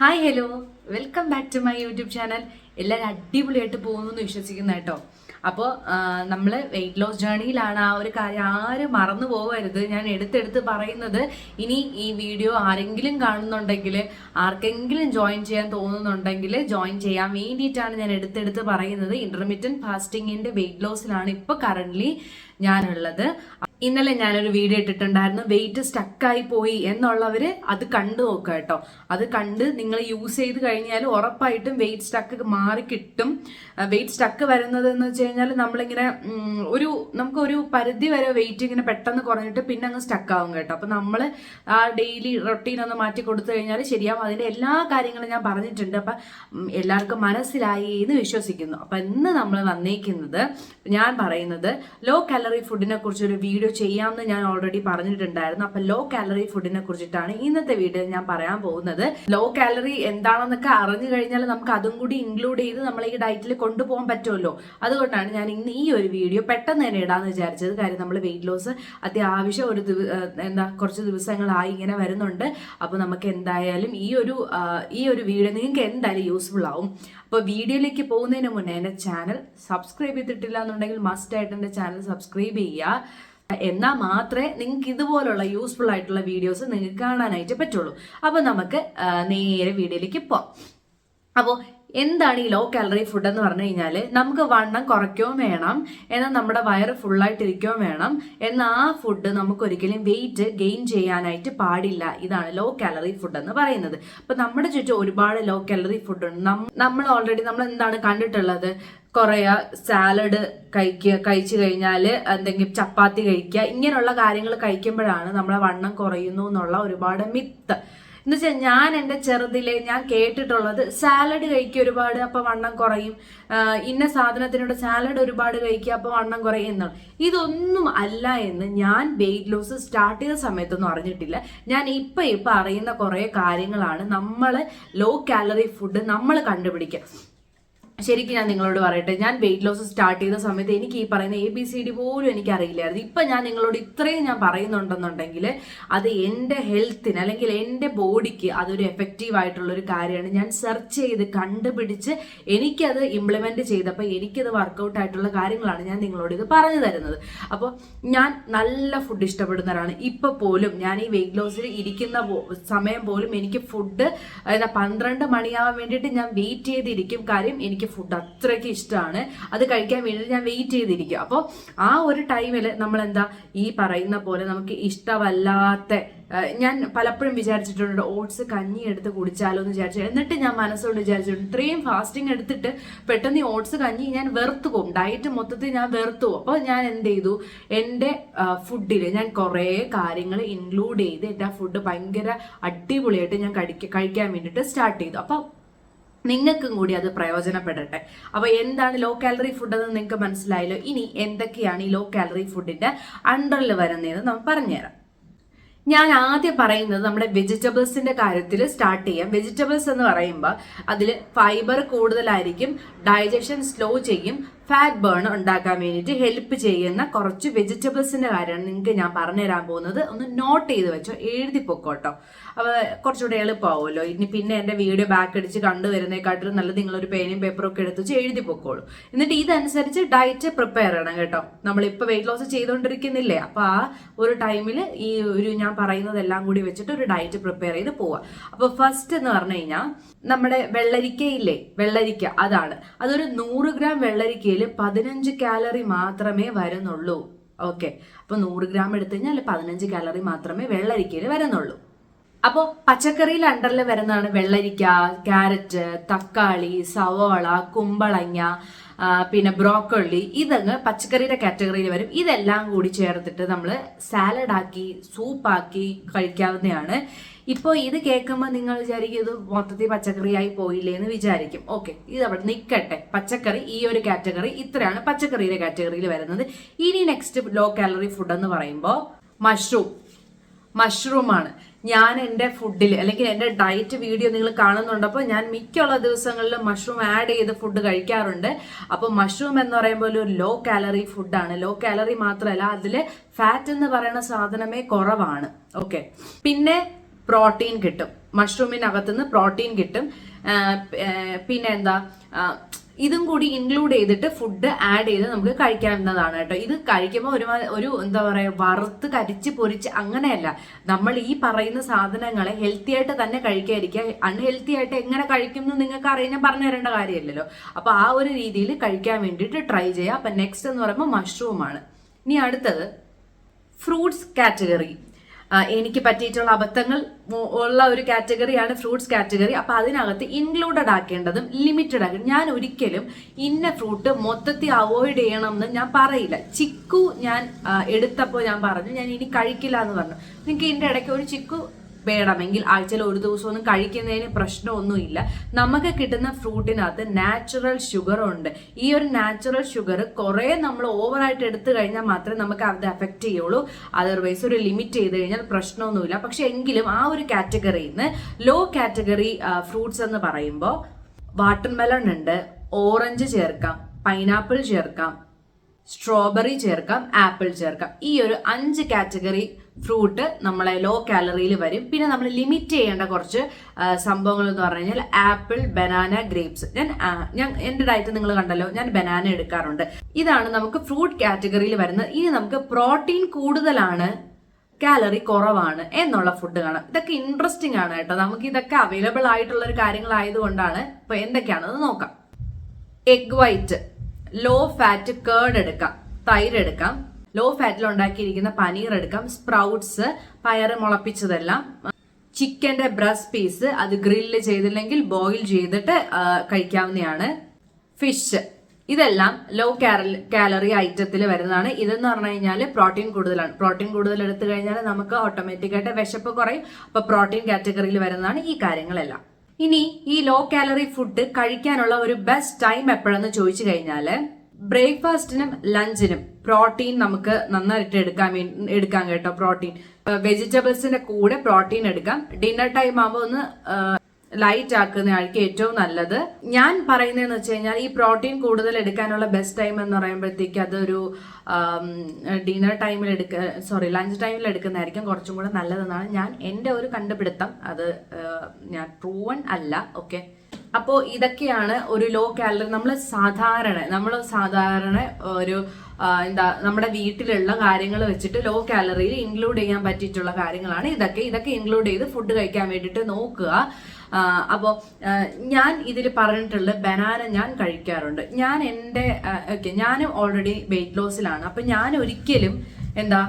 Hi hello welcome back to my YouTube channel എല്ലാവരും അടിപൊളിയായിട്ട് പോകുന്നു എന്ന് വിശ്വസിക്കുന്ന കേട്ടോ. അപ്പോൾ നമ്മൾ വെയിറ്റ് ലോസ് ജേണിയിലാണ് ആ ഒരു കാര്യം ആരും മറന്നു പോകരുത് ഞാൻ എടുത്തെടുത്ത് പറയുന്നത് ഇനി ഈ വീഡിയോ ആരെങ്കിലും കാണുന്നുണ്ടെങ്കിൽ ആർക്കെങ്കിലും ജോയിൻ ചെയ്യാൻ തോന്നുന്നുണ്ടെങ്കിൽ ജോയിൻ ചെയ്യാൻ വേണ്ടിയിട്ടാണ് ഞാൻ എടുത്തെടുത്ത് പറയുന്നത്. ഇന്റർമീഡിയറ്റ് ഫാസ്റ്റിങ്ങിന്റെ വെയിറ്റ് ലോസിലാണ് ഇപ്പോൾ കറന്റ് ഞാനുള്ളത്. ഇന്നലെ ഞാനൊരു വീഡിയോ ഇട്ടിട്ടുണ്ടായിരുന്നു. വെയിറ്റ് സ്റ്റക്കായി പോയി എന്നുള്ളവർ അത് കണ്ടു നോക്കുക കേട്ടോ. അത് കണ്ട് നിങ്ങൾ യൂസ് ചെയ്ത് കഴിഞ്ഞാൽ ഉറപ്പായിട്ടും വെയിറ്റ് സ്റ്റക്ക് മാറി കിട്ടും. വെയിറ്റ് സ്റ്റക്ക് വരുന്നത് എന്ന് വെച്ച് കഴിഞ്ഞാൽ നമ്മളിങ്ങനെ ഒരു നമുക്കൊരു പരിധി വരെ വെയിറ്റ് ഇങ്ങനെ പെട്ടെന്ന് കുറഞ്ഞിട്ട് പിന്നെ അങ്ങ് സ്റ്റക്ക് ആവും കേട്ടോ. അപ്പം നമ്മൾ ആ ഡെയിലി റൊട്ടീൻ ഒന്ന് മാറ്റി കൊടുത്തു കഴിഞ്ഞാൽ ശരിയാവും. അതിന്റെ എല്ലാ കാര്യങ്ങളും ഞാൻ പറഞ്ഞിട്ടുണ്ട്. അപ്പം എല്ലാവർക്കും മനസ്സിലായി എന്ന് വിശ്വസിക്കുന്നു. അപ്പം ഇന്ന് നമ്മൾ വന്നേക്കുന്നത് ഞാൻ പറയുന്നത് ലോ കാലറി ഫുഡിനെ കുറിച്ച് ഒരു വീഡിയോ ചെയ്യാമെന്ന് ഞാൻ ഓൾറെഡി പറഞ്ഞിട്ടുണ്ടായിരുന്നു. അപ്പം ലോ കാലറി ഫുഡിനെ കുറിച്ചിട്ടാണ് ഇന്നത്തെ വീഡിയോ ഞാൻ പറയാൻ പോകുന്നത്. ലോ കാലറി എന്താണെന്നൊക്കെ അറിഞ്ഞു കഴിഞ്ഞാൽ നമുക്ക് അതും കൂടി ഇൻക്ലൂഡ് ചെയ്ത് നമ്മൾ ഈ ഡയറ്റിൽ കൊണ്ടുപോകാൻ പറ്റുമല്ലോ. അതുകൊണ്ടാണ് ഞാൻ ഇന്ന് ഈ ഒരു വീഡിയോ പെട്ടെന്ന് തന്നെ ഇടാന്ന് വിചാരിച്ചത്. കാര്യം നമ്മൾ വെയിറ്റ് ലോസ് അത്യാവശ്യം ഒരു എന്താ കുറച്ച് ദിവസങ്ങളായി ഇങ്ങനെ വരുന്നുണ്ട്. അപ്പോൾ നമുക്ക് എന്തായാലും ഈ ഒരു ഈ ഒരു വീഡിയോ നിങ്ങൾക്ക് എന്തായാലും യൂസ്ഫുൾ ആവും. അപ്പോൾ വീഡിയോയിലേക്ക് പോകുന്നതിന് മുന്നേ എന്റെ ചാനൽ സബ്സ്ക്രൈബ് ചെയ്തിട്ടില്ല എന്നുണ്ടെങ്കിൽ മസ്റ്റ് ആയിട്ട് എന്റെ ചാനൽ സബ്സ്ക്രൈബ് ചെയ്യുക. എന്നാൽ മാത്രമേ നിങ്ങൾക്ക് ഇതുപോലുള്ള യൂസ്ഫുൾ ആയിട്ടുള്ള വീഡിയോസ് നിങ്ങൾക്ക് കാണാനായിട്ട് പറ്റുള്ളൂ. അപ്പോൾ നമുക്ക് നേരെ വീഡിയോയിലേക്ക് പോവാം. അപ്പോൾ എന്താണ് ഈ ലോ കാലറി ഫുഡ് എന്ന് പറഞ്ഞു കഴിഞ്ഞാൽ നമുക്ക് വണ്ണം കുറയ്ക്കുകയും വേണം എന്നാൽ നമ്മുടെ വയറ് ഫുള്ളായിട്ട് ഇരിക്കുകയും വേണം എന്നാൽ ആ ഫുഡ് നമുക്ക് ഒരിക്കലും വെയിറ്റ് ഗെയിൻ ചെയ്യാനായിട്ട് പാടില്ല. ഇതാണ് ലോ കാലറി ഫുഡ് എന്ന് പറയുന്നത്. അപ്പൊ നമ്മുടെ ചുറ്റും ഒരുപാട് ലോ കാലറി ഫുഡ് ഉണ്ട്. നമ്മൾ ഓൾറെഡി നമ്മൾ എന്താണ് കണ്ടിട്ടുള്ളത്? കുറേ സാലഡ് കഴിക്കുക കഴിച്ചു കഴിഞ്ഞാൽ എന്തെങ്കിലും ചപ്പാത്തി കഴിക്കുക ഇങ്ങനെയുള്ള കാര്യങ്ങൾ കഴിക്കുമ്പോഴാണ് നമ്മളെ വണ്ണം കുറയുന്നു എന്നുള്ള ഒരുപാട് മിത്ത് എന്ന് വെച്ചാൽ ഞാൻ എന്റെ ചെറുതിലെ ഞാൻ കേട്ടിട്ടുള്ളത് സാലഡ് കഴിക്കുക ഒരുപാട് അപ്പോൾ വണ്ണം കുറയും. ഇന്ന സാധനത്തിനോട് സാലഡ് ഒരുപാട് കഴിക്കുക അപ്പോൾ വണ്ണം കുറയും എന്നാണ്. ഇതൊന്നും അല്ല എന്ന് ഞാൻ വെയിറ്റ് ലോസ് സ്റ്റാർട്ട് ചെയ്ത സമയത്തൊന്നും അറിഞ്ഞിട്ടില്ല. ഞാൻ ഇപ്പം ഇപ്പം അറിയുന്ന കുറേ കാര്യങ്ങളാണ് നമ്മൾ ലോ കാലറി ഫുഡ് നമ്മൾ കണ്ടുപിടിക്കുക ശരിക്കും ഞാൻ നിങ്ങളോട് പറയട്ടെ ഞാൻ വെയിറ്റ് ലോസ് സ്റ്റാർട്ട് ചെയ്ത സമയത്ത് എനിക്ക് ഈ പറയുന്ന എ ബി സി ഡി പോലും എനിക്ക് അറിയില്ലായിരുന്നു ഇപ്പം ഞാൻ നിങ്ങളോട് ഇത്രയും ഞാൻ പറയുന്നുണ്ടെന്നുണ്ടെങ്കിൽ അത് എന്റെ ഹെൽത്തിന് അല്ലെങ്കിൽ എന്റെ ബോഡിക്ക് അതൊരു എഫക്റ്റീവ് ആയിട്ടുള്ള ഒരു കാര്യമാണ്. ഞാൻ സെർച്ച് ചെയ്ത് കണ്ടുപിടിച്ച് എനിക്കത് ഇംപ്ലിമെന്റ് ചെയ്തപ്പോൾ എനിക്കത് വർക്കൗട്ട് ആയിട്ടുള്ള കാര്യങ്ങളാണ് ഞാൻ നിങ്ങളോട് ഇത് പറഞ്ഞു തരുന്നത്. അപ്പോൾ ഞാൻ നല്ല ഫുഡ് ഇഷ്ടപ്പെടുന്നവരാണ്. ഇപ്പോൾ പോലും ഞാൻ ഈ വെയിറ്റ് ലോസിൽ ഇരിക്കുന്ന സമയം പോലും എനിക്ക് ഫുഡ് അതായത് പന്ത്രണ്ട് മണിയാവാൻ വേണ്ടിയിട്ട് ഞാൻ വെയിറ്റ് ചെയ്തിരിക്കും കാര്യം എനിക്ക് ഫുഡ് അത്രയ്ക്ക് ഇഷ്ടമാണ് അത് കഴിക്കാൻ വേണ്ടി ഞാൻ വെയിറ്റ് ചെയ്തിരിക്കും. അപ്പോൾ ആ ഒരു ടൈമിൽ നമ്മൾ എന്താ ഈ പറയുന്ന പോലെ നമുക്ക് ഇഷ്ടമല്ലാത്ത ഞാൻ പലപ്പോഴും വിചാരിച്ചിട്ടുണ്ട് ഓട്സ് കഞ്ഞി എടുത്ത് കുടിച്ചാലോ എന്ന് വിചാരിച്ചു. എന്നിട്ട് ഞാൻ മനസ്സുകൊണ്ട് വിചാരിച്ചിട്ടുണ്ട് ഇത്രയും ഫാസ്റ്റിംഗ് എടുത്തിട്ട് പെട്ടെന്ന് ഈ ഓട്സ് കഞ്ഞി ഞാൻ വെറുത്തു പോകും ഡയറ്റ് മൊത്തത്തിൽ ഞാൻ വെറുത്തു പോകും അപ്പോൾ ഞാൻ എന്ത് ചെയ്തു? എന്റെ ഫുഡിൽ ഞാൻ കുറേ കാര്യങ്ങൾ ഇൻക്ലൂഡ് ചെയ്ത് എന്റെ ആ ഫുഡ് ഭയങ്കര അടിപൊളിയായിട്ട് ഞാൻ കഴിക്കാൻ വേണ്ടിയിട്ട് സ്റ്റാർട്ട് ചെയ്തു. അപ്പോൾ നിങ്ങൾക്കും കൂടി അത് പ്രയോജനപ്പെടട്ടെ. അപ്പോൾ എന്താണ് ലോ കാലറി ഫുഡ് എന്ന് നിങ്ങൾക്ക് മനസ്സിലായല്ലോ? ഇനി എന്തൊക്കെയാണ് ഈ ലോ കാലറി ഫുഡിന്റെ അണ്ടറിൽ വരുന്നതെന്ന് നമ്മൾ പറഞ്ഞുതരാം. ഞാൻ ആദ്യം പറയുന്നത് നമ്മുടെ വെജിറ്റബിൾസിന്റെ കാര്യത്തിൽ സ്റ്റാർട്ട് ചെയ്യാം. വെജിറ്റബിൾസ് എന്ന് പറയുമ്പോൾ അതിൽ ഫൈബർ കൂടുതലായിരിക്കും ഡൈജഷൻ സ്ലോ ചെയ്യും ഫാറ്റ് ബേൺ ഉണ്ടാക്കാൻ വേണ്ടിയിട്ട് ഹെൽപ്പ് ചെയ്യുന്ന കുറച്ച് വെജിറ്റബിൾസിന്റെ കാര്യമാണ് നിങ്ങൾക്ക് ഞാൻ പറഞ്ഞുതരാൻ പോകുന്നത്. ഒന്ന് നോട്ട് ചെയ്ത് വെച്ചോ എഴുതി പൊക്കോട്ടോ അപ്പോൾ കുറച്ചുകൂടെ എളുപ്പമാവുമല്ലോ ഇനി പിന്നെ എന്റെ വീഡിയോ ബാക്ക് അടിച്ച് കണ്ടുവരുന്നേക്കാട്ടിലും നല്ലത് നിങ്ങളൊരു പേനയും പേപ്പറും ഒക്കെ എടുത്ത് എഴുതി പൊക്കോളൂ. എന്നിട്ട് ഇതനുസരിച്ച് ഡയറ്റ് പ്രിപ്പയർ ചെയ്യണം കേട്ടോ. നമ്മളിപ്പോൾ വെയിറ്റ് ലോസ് ചെയ്തുകൊണ്ടിരിക്കുന്നില്ലേ അപ്പോൾ ആ ഒരു ടൈമിൽ ഈ ഒരു ഞാൻ പറയുന്നതെല്ലാം കൂടി വെച്ചിട്ട് ഒരു ഡയറ്റ് പ്രിപ്പയർ ചെയ്ത് പോവാം. അപ്പോൾ ഫസ്റ്റ് എന്ന് പറഞ്ഞു കഴിഞ്ഞാൽ നമ്മുടെ വെള്ളരിക്കയില്ലേ വെള്ളരിക്ക അതാണ്. അതൊരു നൂറ് ഗ്രാം വെള്ളരിക്കയിൽ പതിനഞ്ച് കാലറി മാത്രമേ വരുന്നുള്ളൂ. ഓക്കെ. അപ്പോൾ നൂറ് ഗ്രാം എടുത്തു കഴിഞ്ഞാൽ പതിനഞ്ച് കാലറി മാത്രമേ വെള്ളരിക്കയിൽ വരുന്നുള്ളൂ. അപ്പോൾ പച്ചക്കറിയിൽ അണ്ടറിൽ വരുന്നതാണ് വെള്ളരിക്ക ക്യാരറ്റ് തക്കാളി സവോള കുമ്പളങ്ങ പിന്നെ ബ്രോക്കോളി ഇതങ്ങ് പച്ചക്കറിയുടെ കാറ്റഗറിയിൽ വരും. ഇതെല്ലാം കൂടി ചേർത്തിട്ട് നമ്മൾ സാലഡാക്കി സൂപ്പാക്കി കഴിക്കാവുന്നതാണ്. ഇപ്പോൾ ഇത് കേൾക്കുമ്പോൾ നിങ്ങൾ വിചാരിക്കും ഇത് മൊത്തത്തിൽ പച്ചക്കറിയായി പോയില്ലേ എന്ന് വിചാരിക്കും. ഓക്കെ ഇത് അവിടെ നിൽക്കട്ടെ. പച്ചക്കറി ഈ ഒരു കാറ്റഗറി ഇത്രയാണ് പച്ചക്കറിയുടെ കാറ്റഗറിയിൽ വരുന്നത്. ഇനി നെക്സ്റ്റ് ലോ കാലറി ഫുഡ് എന്ന് പറയുമ്പോൾ മഷ്റൂം മഷ്റൂമാണ് ഞാൻ എന്റെ ഫുഡിൽ അല്ലെങ്കിൽ എന്റെ ഡയറ്റ് വീഡിയോ നിങ്ങൾ കാണുന്നുണ്ട്. ഞാൻ മിക്കുള്ള ദിവസങ്ങളിൽ മഷ്റൂം ആഡ് ചെയ്ത് ഫുഡ് കഴിക്കാറുണ്ട്. അപ്പോൾ മഷ്റൂം എന്ന് പറയുമ്പോൾ ഒരു ലോ കാലറി ഫുഡാണ് ലോ കാലറി മാത്രമല്ല അതിൽ ഫാറ്റ് എന്ന് പറയുന്ന സാധനമേ കുറവാണ്. ഓക്കെ പിന്നെ പ്രോട്ടീൻ കിട്ടും. മഷ്റൂമിനകത്തുനിന്ന് പ്രോട്ടീൻ കിട്ടും. പിന്നെ എന്താ? ഇതും കൂടി ഇൻക്ലൂഡ് ചെയ്തിട്ട് ഫുഡ് ആഡ് ചെയ്ത് നമുക്ക് കഴിക്കാവുന്നതാണ് കേട്ടോ. ഇത് കഴിക്കുമ്പോൾ ഒരു ഒരു എന്താ പറയുക വറുത്ത് കരിച്ച് പൊരിച്ച് അങ്ങനെയല്ല. നമ്മൾ ഈ പറയുന്ന സാധനങ്ങളെ ഹെൽത്തി ആയിട്ട് തന്നെ കഴിക്കാതിരിക്കുക. അൺഹെൽത്തി ആയിട്ട് എങ്ങനെ കഴിക്കും എന്ന് നിങ്ങൾക്ക് അറിയാൻ പറഞ്ഞു തരേണ്ട കാര്യമില്ലല്ലോ. അപ്പോൾ ആ ഒരു രീതിയിൽ കഴിക്കാൻ വേണ്ടിയിട്ട് ട്രൈ ചെയ്യുക. അപ്പം നെക്സ്റ്റ് എന്ന് പറയുമ്പോൾ മഷ്റൂമാണ് ഇനി അടുത്തത് ഫ്രൂട്ട്സ് കാറ്റഗറി എനിക്ക് പറ്റിയിട്ടുള്ള അബദ്ധങ്ങൾ ഉള്ള ഒരു കാറ്റഗറിയാണ് ഫ്രൂട്ട്സ് കാറ്റഗറി. അപ്പൊ അതിനകത്ത് ഇൻക്ലൂഡഡ് ആക്കേണ്ടതും ലിമിറ്റഡ് ആക്കി ഞാൻ ഒരിക്കലും ഇന്ന ഫ്രൂട്ട് മൊത്തത്തിൽ അവോയ്ഡ് ചെയ്യണം എന്ന് ഞാൻ പറയില്ല. ചിക്കു ഞാൻ എടുത്തപ്പോൾ ഞാൻ പറഞ്ഞു ഞാൻ ഇനി കഴിക്കില്ല എന്ന് പറഞ്ഞു. നിങ്ങൾക്ക് ഇതിന്റെ ഇടയ്ക്ക് ഒരു ചിക്കു വേണമെങ്കിൽ ആഴ്ചയിൽ ഒരു ദിവസമൊന്നും കഴിക്കുന്നതിന് പ്രശ്നമൊന്നുമില്ല. നമുക്ക് കിട്ടുന്ന ഫ്രൂട്ടിനകത്ത് നാച്ചുറൽ ഷുഗർ ഉണ്ട് ഈ ഒരു നാച്ചുറൽ ഷുഗർ കുറെ നമ്മൾ ഓവറായിട്ട് എടുത്തു കഴിഞ്ഞാൽ മാത്രമേ നമുക്ക് അത് എഫക്റ്റ് ചെയ്യുള്ളൂ. അതർവൈസ് ഒരു ലിമിറ്റ് ചെയ്ത് കഴിഞ്ഞാൽ പ്രശ്നമൊന്നുമില്ല. പക്ഷെ എങ്കിലും ആ ഒരു കാറ്റഗറിയിൽ നിന്ന് ലോ കാറ്റഗറി ഫ്രൂട്ട്സ് എന്ന് പറയുമ്പോൾ വാട്ടർമെലൺ ഉണ്ട് ഓറഞ്ച് ചേർക്കാം പൈനാപ്പിൾ ചേർക്കാം സ്ട്രോബെറി ചേർക്കാം ആപ്പിൾ ചേർക്കാം. ഈ ഒരു അഞ്ച് കാറ്റഗറി ഫ്രൂട്ട് നമ്മളെ ലോ കാലറിയിൽ വരും. പിന്നെ നമ്മൾ ലിമിറ്റ് ചെയ്യേണ്ട കുറച്ച് സംഭവങ്ങൾ എന്ന് പറഞ്ഞു കഴിഞ്ഞാൽ ആപ്പിൾ ബനാന ഗ്രേപ്സ് ഞാൻ ഞാൻ എന്റെ ഡയറ്റ് നിങ്ങൾ കണ്ടല്ലോ ഞാൻ ബനാന എടുക്കാറുണ്ട്. ഇതാണ് നമുക്ക് ഫ്രൂട്ട് കാറ്റഗറിയിൽ വരുന്നത്. ഇനി നമുക്ക് പ്രോട്ടീൻ കൂടുതലാണ് കാലറി കുറവാണ് എന്നുള്ള ഫുഡ് കാണാം. ഇതൊക്കെ ഇൻട്രസ്റ്റിംഗ് ആണ് കേട്ടോ. നമുക്ക് ഇതൊക്കെ അവൈലബിൾ ആയിട്ടുള്ള ഒരു കാര്യങ്ങളായതുകൊണ്ടാണ് ഇപ്പൊ എന്തൊക്കെയാണെന്ന് നോക്കാം. Egg white low fat curd എടുക്കാം തൈര് എടുക്കാം. ലോ ഫാറ്റിൽ ഉണ്ടാക്കിയിരിക്കുന്ന പനീർ എടുക്കാം സ്പ്രൗട്ട്സ് പയർ മുളപ്പിച്ചതെല്ലാം ചിക്കന്റെ ബ്രസ്റ്റ് പീസ് അത് ഗ്രില്ല് ചെയ്തില്ലെങ്കിൽ ബോയിൽ ചെയ്തിട്ട് കഴിക്കാവുന്നതാണ്. ഫിഷ് ഇതെല്ലാം ലോ കാലറി ഐറ്റത്തിൽ വരുന്നതാണ്. ഇതെന്ന് പറഞ്ഞു കഴിഞ്ഞാൽ പ്രോട്ടീൻ കൂടുതലാണ്. പ്രോട്ടീൻ കൂടുതൽ എടുത്തു കഴിഞ്ഞാൽ നമുക്ക് ഓട്ടോമാറ്റിക്കായിട്ട് വിശപ്പ് കുറയും. അപ്പൊ പ്രോട്ടീൻ കാറ്റഗറിയിൽ വരുന്നതാണ് ഈ കാര്യങ്ങളെല്ലാം. ഇനി ഈ ലോ കാലറി ഫുഡ് കഴിക്കാനുള്ള ഒരു ബെസ്റ്റ് ടൈം എപ്പോഴെന്ന് ചോദിച്ചു കഴിഞ്ഞാൽ ബ്രേക്ക്ഫാസ്റ്റിനും ലഞ്ചിനും പ്രോട്ടീൻ നമുക്ക് നന്നായിട്ട് എടുക്കാൻ എടുക്കാം കേട്ടോ പ്രോട്ടീൻ. വെജിറ്റബിൾസിന്റെ കൂടെ പ്രോട്ടീൻ എടുക്കാം. ഡിന്നർ ടൈം ആകുമ്പോൾ ഒന്ന് ലൈറ്റ് ആക്കുന്ന ആൾക്ക് ഏറ്റവും നല്ലത്. ഞാൻ പറയുന്നതെന്ന് വെച്ച് കഴിഞ്ഞാൽ ഈ പ്രോട്ടീൻ കൂടുതൽ എടുക്കാനുള്ള ബെസ്റ്റ് ടൈം എന്ന് പറയുമ്പോഴത്തേക്ക് അതൊരു ഡിന്നർ ടൈമിൽ എടുക്ക സോറി ലഞ്ച് ടൈമിൽ എടുക്കുന്നതായിരിക്കും കുറച്ചും കൂടെ നല്ലതെന്നാണ് ഞാൻ എന്റെ ഒരു കണ്ടുപിടുത്തം. അത് ഞാൻ പ്രൂവൺ അല്ല ഓക്കെ അപ്പോൾ ഇതൊക്കെയാണ് ഒരു ലോ കാലറി നമ്മൾ സാധാരണ നമ്മൾ സാധാരണ ഒരു എന്താ നമ്മുടെ വീട്ടിലുള്ള കാര്യങ്ങൾ വെച്ചിട്ട് ലോ കാലറിയിൽ ഇൻക്ലൂഡ് ചെയ്യാൻ പറ്റിയിട്ടുള്ള കാര്യങ്ങളാണ് ഇതൊക്കെ. ഇതൊക്കെ ഇൻക്ലൂഡ് ചെയ്ത് ഫുഡ് കഴിക്കാൻ വേണ്ടിയിട്ട് നോക്കുക. അപ്പോൾ ഞാൻ ഇതിൽ പറഞ്ഞിട്ടുള്ള ബനാന ഞാൻ കഴിക്കാറുണ്ട്. ഞാൻ എന്റെ ഓക്കെ ഞാനും ഓൾറെഡി വെയിറ്റ് ലോസിലാണ് അപ്പം ഞാൻ ഒരിക്കലും എന്താ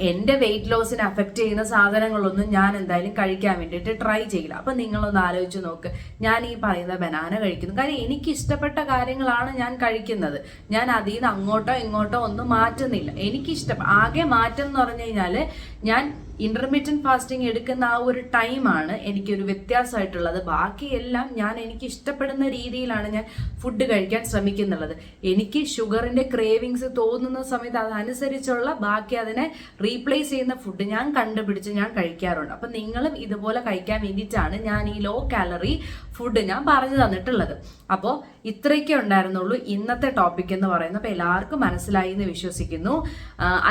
എന്റെ വെയിറ്റ് ലോസിനെ അഫക്റ്റ് ചെയ്യുന്ന സാധനങ്ങളൊന്നും ഞാൻ എന്തായാലും കഴിക്കാൻ വേണ്ടിയിട്ട് ട്രൈ ചെയ്യില്ല. അപ്പം നിങ്ങളൊന്ന് ആലോചിച്ച് നോക്ക്. ഞാൻ ഈ പറയുന്ന ബനാന കഴിക്കുന്നു. കാര്യം എനിക്ക് ഇഷ്ടപ്പെട്ട കാര്യങ്ങളാണ് ഞാൻ കഴിക്കുന്നത്. ഞാൻ അതിൽ നിന്ന് അങ്ങോട്ടോ ഇങ്ങോട്ടോ ഒന്നും മാറ്റുന്നില്ല. എനിക്ക് ഇഷ്ടം ആകെ മാറ്റം എന്ന് പറഞ്ഞു കഴിഞ്ഞാൽ ഞാൻ ഇന്റർമീഡിയറ്റ് ഫാസ്റ്റിംഗ് എടുക്കുന്ന ആ ഒരു ടൈമാണ് എനിക്കൊരു വ്യത്യാസമായിട്ടുള്ളത്. ബാക്കിയെല്ലാം ഞാൻ എനിക്ക് ഇഷ്ടപ്പെടുന്ന രീതിയിലാണ് ഞാൻ ഫുഡ് കഴിക്കാൻ ശ്രമിക്കുന്നുള്ളത്. എനിക്ക് ഷുഗറിന്റെ ക്രേവിങ്സ് തോന്നുന്ന സമയത്ത് അതനുസരിച്ചുള്ള ബാക്കി അതിനെ റീപ്ലേസ് ചെയ്യുന്ന ഫുഡ് ഞാൻ കണ്ടുപിടിച്ച് ഞാൻ കഴിക്കാറുണ്ട്. അപ്പം നിങ്ങളും ഇതുപോലെ കഴിക്കാൻ വേണ്ടിയിട്ടാണ് ഞാൻ ഈ ലോ കാലറി ഫുഡ് ഞാൻ പറഞ്ഞു തന്നിട്ടുള്ളത്. അപ്പോൾ ഇത്രയൊക്കെ ഉണ്ടായിരുന്നുള്ളൂ ഇന്നത്തെ ടോപ്പിക് എന്ന് പറയുന്നത്. അപ്പോൾ എല്ലാവർക്കും മനസ്സിലായി എന്ന് വിശ്വസിക്കുന്നു.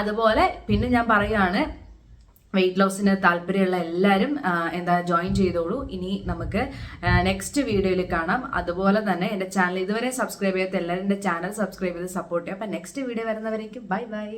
അതുപോലെ പിന്നെ ഞാൻ പറയുകയാണ് വെയിറ്റ് ലോസിന് താല്പര്യമുള്ള എല്ലാവരും എന്താ ജോയിൻ ചെയ്തോളൂ. ഇനി നമുക്ക് നെക്സ്റ്റ് വീഡിയോയിൽ കാണാം. അതുപോലെ തന്നെ എന്റെ ചാനൽ ഇതുവരെ സബ്സ്ക്രൈബ് ചെയ്യാത്ത എല്ലാവരും എന്റെ ചാനൽ സബ്സ്ക്രൈബ് ചെയ്ത് സപ്പോർട്ട് ചെയ്യാം അപ്പം നെക്സ്റ്റ് വീഡിയോ വരുന്നവരേക്കും ബൈ ബൈ